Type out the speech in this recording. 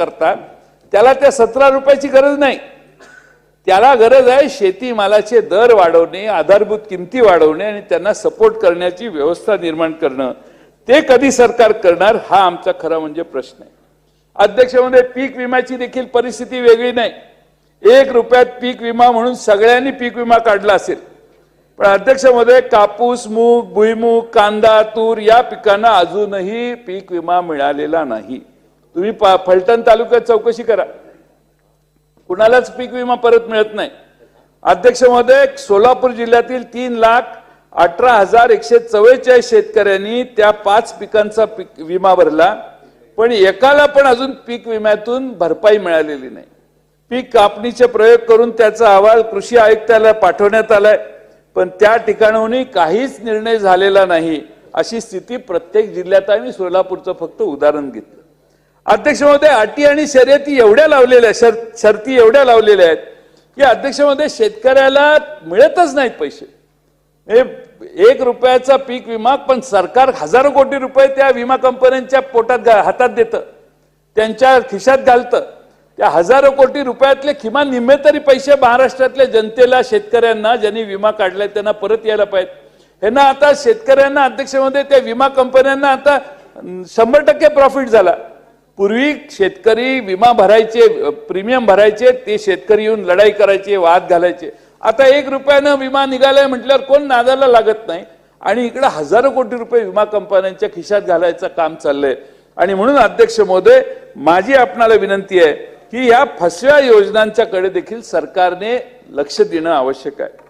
करता त्याला त्या सतरा रुपयाची गरज नाही. त्याला गरज आहे शेतीमालाचे दर वाढवणे आधारभूत किमती वाढवणे आणि त्यांना सपोर्ट करण्याची व्यवस्था निर्माण करणं. ते कधी सरकार करणार हा आमचा खरा म्हणजे प्रश्न आहे. अध्यक्षमध्ये पीक विम्याची देखील परिस्थिती वेगळी नाही. एक रुपयात पीक विमा म्हणून सगळ्यांनी पीक विमा काढला असेल. पण अध्यक्षमध्ये कापूस मूग भुईमूग कांदा तूर या पिकांना अजूनही पीक विमा मिळालेला नाही. तुम्ही पा- फलटण तालुक्यात चौकशी करा. कुणालाच पीक विमा परत मिळत नाही. अध्यक्ष महोदय सोलापूर जिल्ह्यातील तीन लाख अठरा हजार एकशे चव्वेचाळीस शेतकऱ्यांनी त्या पाच पिकांचा पीक विमा भरला. पण एकाला पण अजून पीक विम्यातून भरपाई मिळालेली नाही. पीक कापणीचे प्रयोग करून त्याचा अहवाल कृषी आयुक्ताला पाठवण्यात आलाय. पण त्या ठिकाणाहूनही काहीच निर्णय झालेला नाही अशी स्थिती प्रत्येक जिल्ह्यात आहे मी सोलापूरचं फक्त उदाहरण घेतलं. अध्यक्ष महोदय अटी आणि शर्यती एवढ्या लावलेल्या शर शर्ती एवढ्या लावलेल्या आहेत की अध्यक्ष महोदय शेतकऱ्याला मिळतच नाहीत पैसे. हे एक रुपयाचा पीक विमा पण सरकार हजारो कोटी रुपये त्या विमा कंपन्यांच्या पोटात हातात देतं. त्यांच्या खिशात घालतं. त्या हजारो कोटी रुपयातले किमान निम्मे तरी पैसे महाराष्ट्रातल्या जनतेला शेतकऱ्यांना ज्यांनी विमा काढलाय त्यांना परत यायला पाहिजे ह्यांना आता शेतकऱ्यांना अध्यक्षमध्ये त्या विमा कंपन्यांना आता शंभर टक्के प्रॉफिट झाला. पूर्वी शेतकरी विमा भरायचे प्रीमियम भरायचे ते शेतकरी येऊन लढाई करायचे वाद घालायचे. आता एक रुपयानं विमा निघालाय म्हटल्यावर कोण नादाला लागत नाही? आणि इकडे हजारो कोटी रुपये विमा कंपन्यांच्या खिशात घालायचं काम चाललंय. आणि म्हणून अध्यक्ष महोदय माझी आपणाला विनंती आहे की या फसव्या योजनांच्याकडे देखील सरकारने लक्ष देणं आवश्यक आहे.